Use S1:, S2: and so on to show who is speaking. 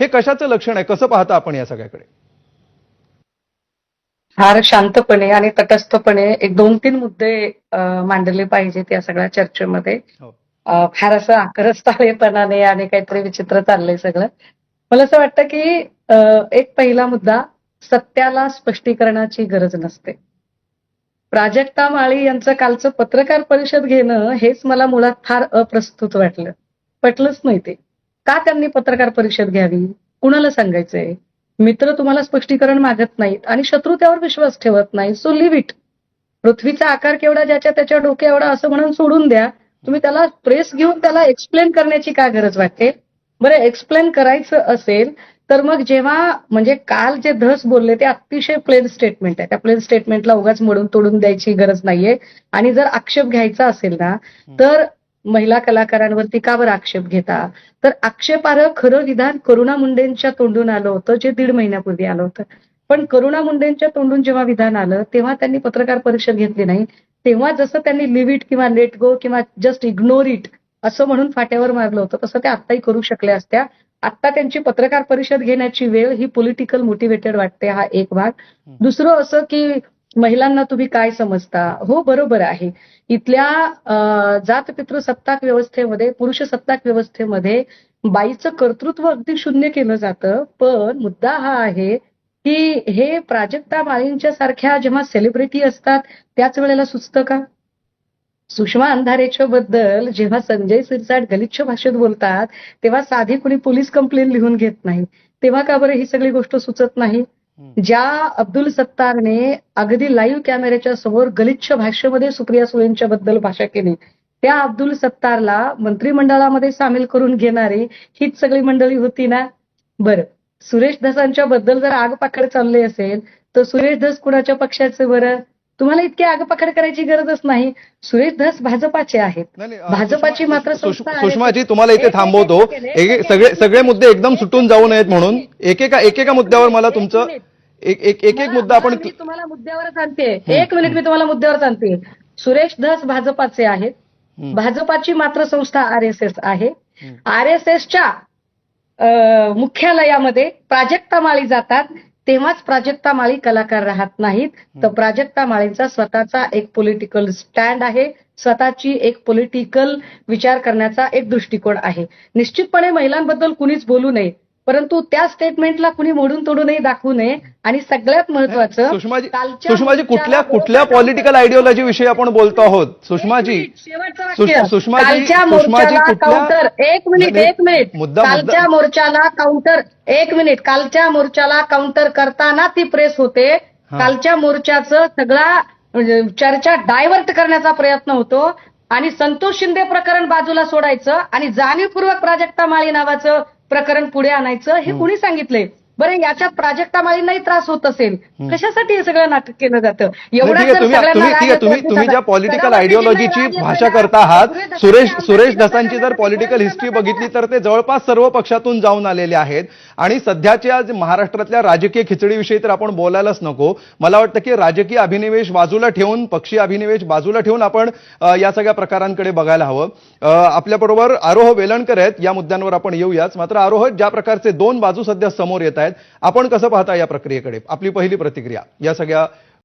S1: हे कशाचं लक्षण आहे? कसं पाहता आपण या सगळ्याकडे?
S2: फार शांतपणे आणि तटस्थपणे एक दोन तीन मुद्दे मांडले पाहिजेत या सगळ्या चर्चेमध्ये.
S1: हो.
S2: फार असं आकरस्थाळेपणाने आणि काहीतरी विचित्र चाललंय सगळं. मला असं वाटतं की एक पहिला मुद्दा सत्याला स्पष्टीकरणाची गरज नसते. प्राजक्ता माळी यांचं कालचं पत्रकार परिषद घेणं हेच मला मुळात फार अप्रस्तुत वाटलं. पटलंच नाही ते. का त्यांनी पत्रकार परिषद घ्यावी? कुणाला सांगायचंय? मित्र तुम्हाला स्पष्टीकरण मागत नाहीत आणि शत्रू त्यावर विश्वास ठेवत नाही सो लिव्ह इट पृथ्वीचा आकार केवढा ज्याच्या त्याच्या डोक्या एवढा असं म्हणून सोडून द्या. तुम्ही त्याला प्रेस घेऊन त्याला एक्सप्लेन करण्याची काय गरज वाटते? बरं एक्सप्लेन करायचं असेल तर मग जेव्हा म्हणजे काल जे धस बोलले ते अतिशय प्लेन स्टेटमेंट आहे. त्या प्लेन स्टेटमेंटला उगाच मोडून तोडून द्यायची गरज नाहीये. आणि जर आक्षेप घ्यायचा असेल ना तर महिला कलाकारांवरती का बरं आक्षेप घेता? तर आक्षेपार्ह खरं विधान करुणा मुंडेंच्या तोंडून आलं होतं जे दीड महिन्यापूर्वी आलं होतं. पण करुणा मुंडेंच्या तोंडून जेव्हा विधान आलं तेव्हा त्यांनी पत्रकार परिषद घेतली नाही. तेव्हा जसं त्यांनी लिव्ह इट किंवा लेट गो किंवा जस्ट इग्नोर इट असं म्हणून फाट्यावर मारलं होतं तसं त्या आत्ताही करू शकल्या असत्या. आत्ता त्यांची पत्रकार परिषद घेण्याची वेळ ही पॉलिटिकल मोटिवेटेड वाटते हा एक भाग. दुसरं असं की महिलांना तुम्ही काय समजता? हो बरोबर आहे. इथल्या जातपितृ सत्ताक व्यवस्थेमध्ये पुरुष सत्ताक व्यवस्थेमध्ये बाईचं कर्तृत्व अगदी शून्य केलं जातं. पण मुद्दा हा आहे की हे प्राजक्ता माळींच्या सारख्या जेव्हा सेलिब्रिटी असतात त्याच वेळेला सुचतं का? सुषमा अंधारेच्या बद्दल जेव्हा संजय सिरसाट गलिच्छ भाषेत बोलतात तेव्हा साधी कुणी पोलीस कंप्लेन लिहून घेत नाही. तेव्हा का बरं ही सगळी गोष्ट सुचत नाही? ज्या अब्दुल सत्तारने अगदी लाईव्ह कॅमेऱ्याच्या समोर गलिच्छ भाष्यमध्ये सुप्रिया सुळेंच्या बद्दल भाषा केली त्या अब्दुल सत्तारला मंत्रिमंडळामध्ये सामील करून घेणारी हीच सगळी मंडळी होती ना? बरं. सुरेश धसांच्या बद्दल जर आगपाखड चालले असेल तर सुरेश धस कुणाच्या पक्षाचे बरं? तुम्हाला इतकी आगपाखड करायची गरजच नाही. सुरेश धस भाजपाचे आहेत. भाजपाची मात्र.
S1: सुषमाजी तुम्हाला इथे थांबवतो. सगळे सगळे मुद्दे एकदम सुटून जाऊ नयेत म्हणून. एकेका एकेका मुद्द्यावर मला तुमचं एक एक एक मुद्दा आपण
S2: तुम्हाला मुद्द्यावर सांगते. एक मिनिट मी तुम्हाला मुद्द्यावर सांगते. सुरेश धस भाजपाचे आहेत. भाजपाची मात्र संस्था आर एस एस आहे. आर एस एसच्या मुख्यालयामध्ये प्राजक्ता माळी जातात. तेव्हाच प्राजक्ता माळी कलाकार राहत नाहीत. तर प्राजक्ता माळींचा स्वतःचा एक पॉलिटिकल स्टँड आहे. स्वतःची एक पॉलिटिकल विचार करण्याचा एक दृष्टिकोन आहे. निश्चितपणे महिलांबद्दल कुणीच बोलू नये. परंतु त्या स्टेटमेंटला कुणी मोडून तोडूनही दाखवू नये. आणि सगळ्यात महत्वाचं
S1: सुषमाजी कुठल्या कुठल्या पॉलिटिकल आयडिओलॉजी विषयी आपण बोलतो आहोत? सुषमाजी
S2: काउंटर एक मिनिट एक मिनिट. कालच्या मोर्चाला काउंटर एक मिनिट. कालच्या मोर्चाला काउंटर करताना ती प्रेस होते. कालच्या मोर्चाचं सगळा म्हणजे, चर्चा डायव्हर्ट करण्याचा प्रयत्न होतो. आणि संतोष शिंदे प्रकरण बाजूला सोडायचं आणि जाणीवपूर्वक प्राजक्ता माळी नावाचं प्रकरण पुढे आणायचं हे कुणी सांगितलंय? बरं याच्यात प्राजक्ता माळींनाही त्रास होत असेल. कशासाठी हे सगळं नाटक केलं जातं?
S1: तुम्ही ज्या पॉलिटिकल आयडिओलॉजीची भाषा करता आहात
S2: सुरेश
S1: सुरेश धसांची जर पॉलिटिकल हिस्ट्री बघितली तर ते जवळपास सर्व पक्षातून जाऊन आलेले आहेत. आणि सध्याच्या आज महाराष्ट्रातल्या राजकीय खिचडीविषयी तर आपण बोलायलाच नको. मला वाटतं की राजकीय अभिनिवेश बाजूला ठेवून पक्षीय अभिनिवेश बाजूला ठेवून आपण या सगळ्या प्रकारांकडे बघायला हवं. आपल्याबरोबर आरोह वेलणकर आहेत. या मुद्द्यांवर आपण येऊयाच. मात्र आरोह ज्या प्रकारचे दोन बाजू सध्या समोर येत आहेत. आपण कसं पाहता या प्रक्रियेकडे? आपली पहिली प्रतिक्रिया या सगळ्या